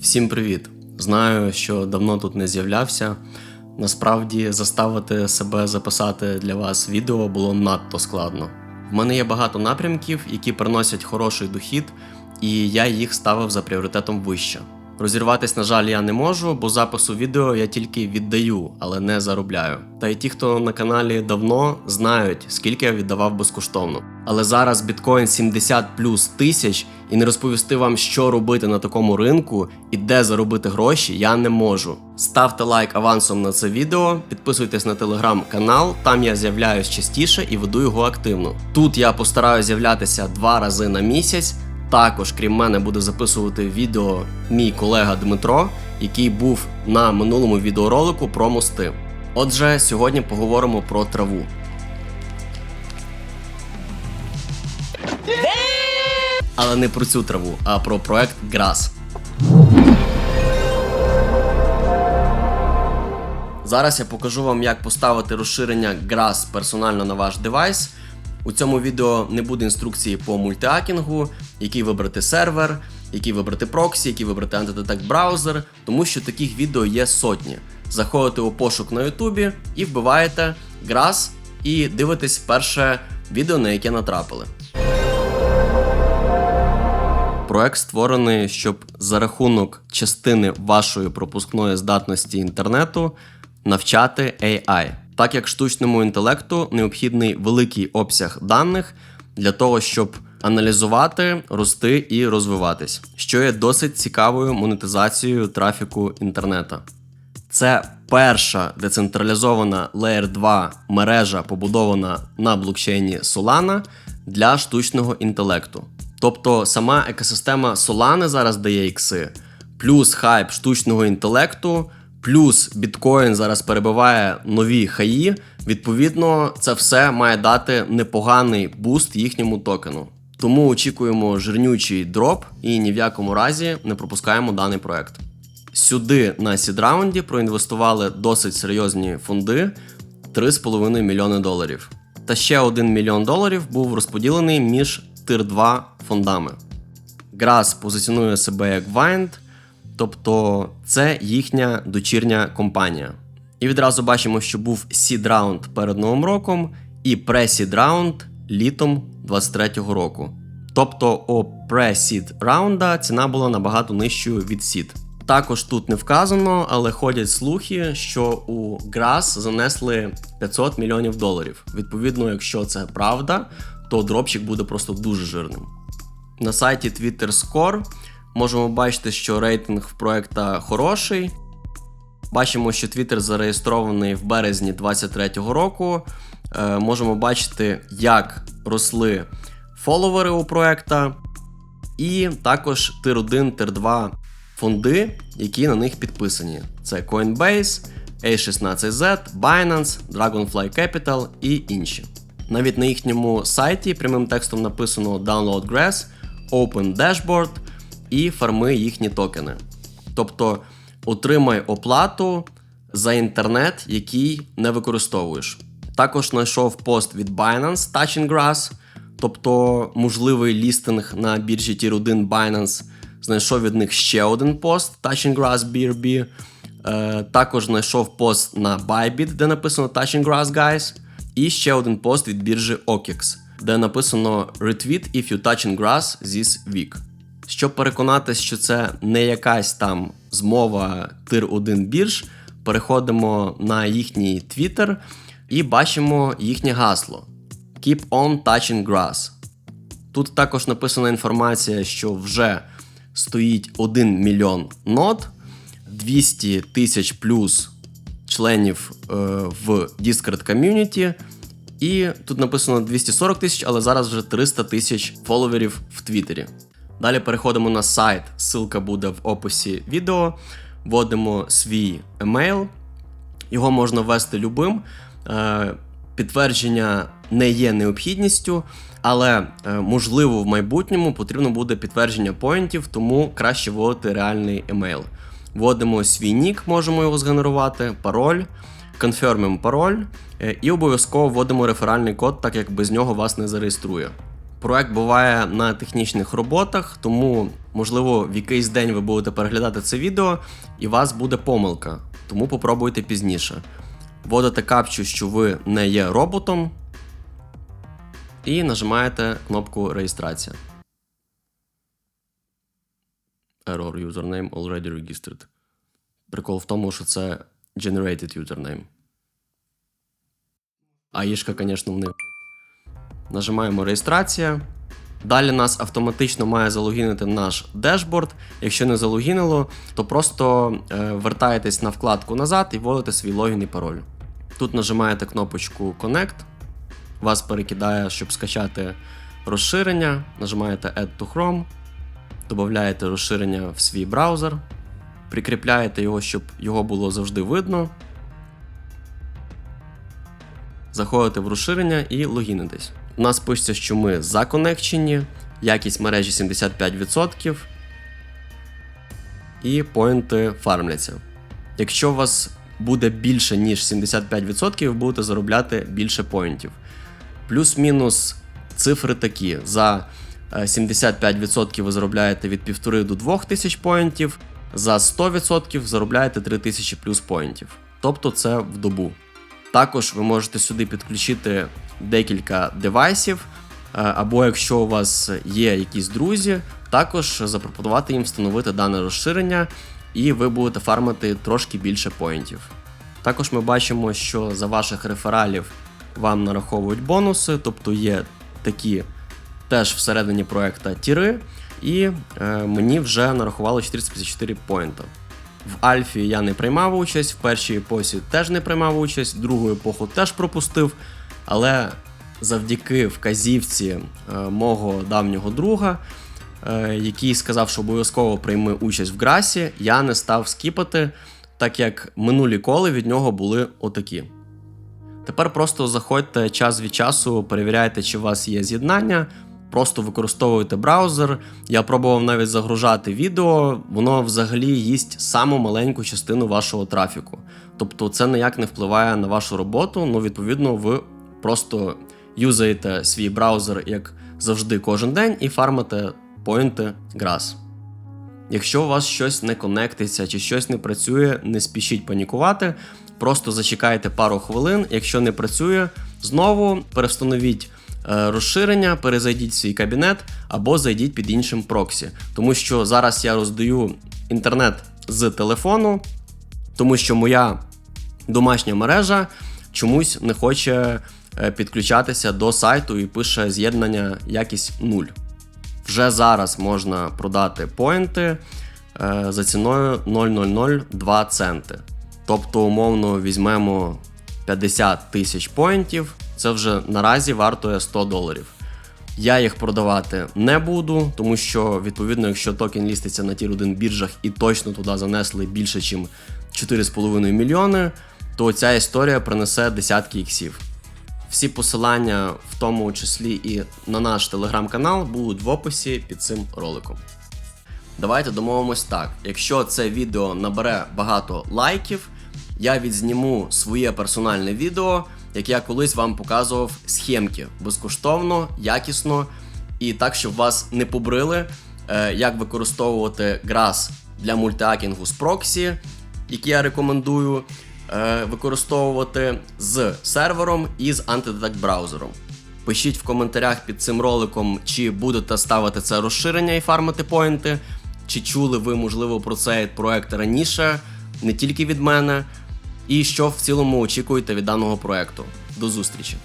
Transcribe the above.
Всім привіт! Знаю, що давно тут не з'являвся. Насправді заставити себе записати для вас відео було надто складно. В мене є багато напрямків, які приносять хороший дохід, і я їх ставив за пріоритетом вище. Розірватись, на жаль, я не можу, бо запису відео я тільки віддаю, але не заробляю. Та й ті, хто на каналі давно, знають, скільки я віддавав безкоштовно. Але зараз біткоін 70 плюс тисяч, і не розповісти вам, що робити на такому ринку і де заробити гроші, я не можу. Ставте лайк авансом на це відео, підписуйтесь на телеграм-канал, там я з'являюсь частіше і веду його активно. Тут я постараюся з'являтися два рази на місяць. Також, крім мене, буде записувати відео мій колега Дмитро, який був на минулому відеоролику про мости. Отже, сьогодні поговоримо про траву. Але не про цю траву, а про проект Grass. Зараз я покажу вам, як поставити розширення Grass персонально на ваш девайс. У цьому відео не буде інструкції по мультиакінгу, який вибрати сервер, який вибрати проксі, який вибрати антидетект браузер, тому що таких відео є сотні. Заходите у пошук на Ютубі і вбиваєте Grass і дивитесь перше відео, на яке натрапили. Проект створений, щоб за рахунок частини вашої пропускної здатності інтернету навчати AI. Так як штучному інтелекту необхідний великий обсяг даних для того, щоб аналізувати, рости і розвиватись, що є досить цікавою монетизацією трафіку інтернету. Це перша децентралізована Layer 2 мережа, побудована на блокчейні Solana для штучного інтелекту. Тобто сама екосистема Solana зараз дає ікси, плюс хайп штучного інтелекту, плюс біткоін зараз перебиває нові хаї. Відповідно, це все має дати непоганий буст їхньому токену. Тому очікуємо жирнючий дроп і ні в якому разі не пропускаємо даний проект. Сюди на сідраунді проінвестували досить серйозні фонди 3,5 мільйони доларів. Та ще 1 мільйон доларів був розподілений між тир 2 фондами. Grass позиціонує себе як Wind, тобто це їхня дочірня компанія. І відразу бачимо, що був сід раунд перед Новим роком і пресід раунд літом 23-го року. Тобто у пресід раунда ціна була набагато нижчою від сід. Також тут не вказано, але ходять слухи, що у Grass занесли 500 мільйонів доларів. Відповідно, якщо це правда, то дропчик буде просто дуже жирним. На сайті Twitter Score можемо бачити, що рейтинг проекта хороший. Бачимо, що Twitter зареєстрований в березні 2023 року. Е, можемо бачити, як росли фоловери у проекта, і також тир 1, тир 2 фонди, які на них підписані. Це Coinbase, A16Z, Binance, Dragonfly Capital і інші. Навіть на їхньому сайті прямим текстом написано Download Grass, Open Dashboard і фарми їхні токени. Тобто отримай оплату за інтернет, який не використовуєш. Також знайшов пост від Binance Touching Grass, тобто можливий лістинг на біржі Tier 1 Binance. Знайшов від них ще один пост Touching Grass BRB. Е, також знайшов пост на Bybit, де написано Touching Grass Guys. І ще один пост від біржі OKEX, де написано Retweet if you touching grass this week. Щоб переконатись, що це не якась там змова тир 1 бірж, переходимо на їхній Twitter і бачимо їхнє гасло Keep on touching grass. Тут також написана інформація, що вже стоїть 1 мільйон нод, 200 тисяч плюс членів е, в Discord ком'юніті. І тут написано 240 тисяч, але зараз вже 300 тисяч фоловерів в Твіттері. Далі переходимо на сайт, ссылка буде в описі відео. Вводимо свій емейл. Його можна ввести любим. Е, Підтвердження не є необхідністю, але е, можливо в майбутньому потрібно буде підтвердження поінтів, тому краще вводити реальний емейл. Вводимо свій нік, можемо його згенерувати, пароль, конфермимо пароль е, і обов'язково вводимо реферальний код, так як без нього вас не зареєструє. Проект буває на технічних роботах, тому, можливо, в якийсь день ви будете переглядати це відео і у вас буде помилка. Тому попробуйте пізніше. Вводите капчу, що ви не є роботом, і нажимаєте кнопку реєстрація. Error username already registered. Прикол в тому, що це generated username. А ішка, звісно, в них. Нажимаємо реєстрація. Далі нас автоматично має залогінити наш дешборд. Якщо не залогінило, то просто е, вертаєтесь на вкладку назад і вводите свій логін і пароль. Тут нажимаєте кнопочку Connect, вас перекидає, щоб скачати розширення. Нажимаєте Add to Chrome, додаєте розширення в свій браузер, прикріпляєте його, щоб його було завжди видно. Заходите в розширення і логінитесь. У нас пишеться, що ми законекчені, якість мережі 75%, і поінти фармляться. Якщо у вас буде більше, ніж 75%, ви будете заробляти більше поінтів. Плюс-мінус цифри такі: за е, 75% ви заробляєте від 1,5 до 2 тисяч поінтів, за 100% заробляєте 3000 плюс поінтів. Тобто це в добу. Також ви можете сюди підключити декілька девайсів, е, або якщо у вас є якісь друзі, також запропонувати їм встановити дане розширення, і ви будете фармити трошки більше поінтів. Також ми бачимо, що за ваших рефералів вам нараховують бонуси, тобто є такі теж всередині проекта тіри, і е, мені вже нарахувало 454 поінта. В Альфі я не приймав участь, в першій епосі теж не приймав участь, другу епоху теж пропустив. Але завдяки вказівці е, мого давнього друга, е, який сказав, що обов'язково прийме участь в грасі, я не став скіпати, так як минулі коли від нього були отакі. Тепер просто заходьте час від часу, перевіряйте, чи у вас є з'єднання. Просто використовуйте браузер. Я пробував навіть загружати відео, воно взагалі їсть саму маленьку частину вашого трафіку. Тобто це ніяк не впливає на вашу роботу. Ну, відповідно, ви просто юзаєте свій браузер як завжди кожен день і фармите поінти Grass. Якщо у вас щось не конектиться чи щось не працює, не спішіть панікувати. Просто зачекайте пару хвилин. Якщо не працює, знову перевстановіть е, розширення, перезайдіть в свій кабінет або зайдіть під іншим проксі. Тому що зараз я роздаю інтернет з телефону, тому що моя домашня мережа чомусь не хоче підключатися до сайту і пише з'єднання якість 0. Вже зараз можна продати поінти е, за ціною 0,002 центи. Тобто, умовно, візьмемо 50 тисяч поінтів, це вже наразі вартує 100 доларів. Я їх продавати не буду, тому що, відповідно, якщо токен ліститься на тір 1 біржах і точно туди занесли більше, ніж 4,5 мільйони, то ця історія принесе десятки іксів. Всі посилання, в тому числі і на наш телеграм-канал, будуть в описі під цим роликом. Давайте домовимось так: якщо це відео набере багато лайків, я відзніму своє персональне відео, як я колись вам показував схемки. Безкоштовно, якісно і так, щоб вас не побрили, е, як використовувати Grass для мультиакінгу з проксі, які я рекомендую е, використовувати з сервером і з антидетект браузером. Пишіть в коментарях під цим роликом, чи будете ставити це розширення і фармити поінти, чи чули ви, можливо, про цей проект раніше, не тільки від мене, і що в цілому очікуєте від даного проекту. До зустрічі!